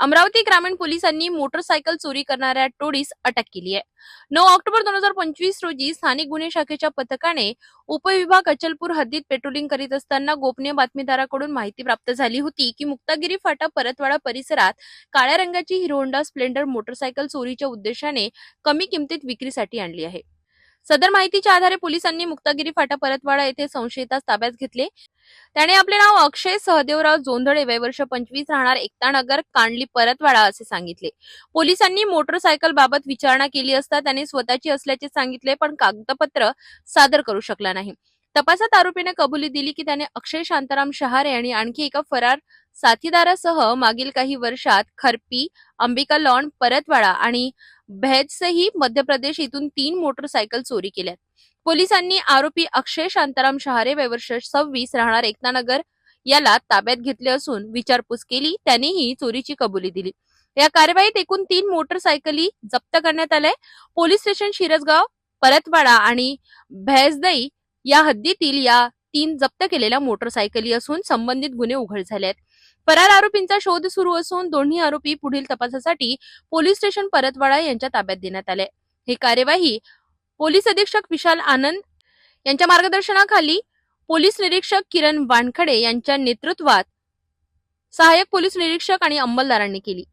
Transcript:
अमरावती ग्रामीण पोलिसांनी मोटरसायकल चोरी करणाऱ्या टोळीस अटक केली आहे. नऊ ऑक्टोबर दोन हजार पंचवीस रोजी स्थानिक गुन्हे शाखेच्या पथकाने उपविभाग अचलपूर हद्दीत पेट्रोलिंग करीत असताना गोपनीय बातमीदाराकडून माहिती प्राप्त झाली होती की मुक्तागिरी फाटा परतवाडा परिसरात काळ्या रंगाची हिरो होंडा स्प्लेंडर मोटरसायकल चोरीच्या उद्देशाने कमी किमतीत विक्रीसाठी आणली आहे. सदर माहितीच्या आधारे पोलिसांनी मुक्तागिरी फाटा परतवाडा येथे संशयितास ताब्यात घेतले. त्याने आपले नाव अक्षय सहदेवराव जोंधळे वय वर्ष पंचवीस राहणार एकतानगर कांडली परतवाडा असे सांगितले. पोलिसांनी मोटरसायकल बाबत विचारणा केली असता त्याने स्वतःची असल्याचे सांगितले पण कागदपत्र सादर करू शकला नाही. तपासात आरोपीने कबुली दिली की त्याने अक्षय शांताराम शहारे आणि आणखी एका फरार साथीदारासह मागील काही वर्षात खरपी अंबिका लॉन परतवाडा आणि भैजसही मध्य प्रदेश इथून तीन मोटरसायकल चोरी केल्यात. पोलिसांनी आरोपी अक्षय शांताराम शहारे वयवर्ष सव्वीस राहणार एकतानगर याला ताब्यात घेतले असून विचारपूस केली त्यानेही चोरीची कबुली दिली. या कारवाईत एकूण तीन मोटरसायकली जप्त करण्यात आल्या. पोलीस स्टेशन शिरसगाव परतवाडा आणि भैजदई या हद्दीतील या तीन जप्त केलेल्या मोटरसायकली असून संबंधित गुन्हे उघड झाले आहेत फरार आरोपींचा शोध सुरू असून दोन्ही आरोपी पुढील तपासासाठी पोलीस स्टेशन परतवाडा यांच्या ताब्यात देण्यात आले. ही कार्यवाही पोलीस अधीक्षक विशाल आनंद यांच्या मार्गदर्शनाखाली पोलीस निरीक्षक किरण वानखडे यांच्या नेतृत्वात सहाय्यक पोलीस निरीक्षक आणि अंमलदारांनी केली.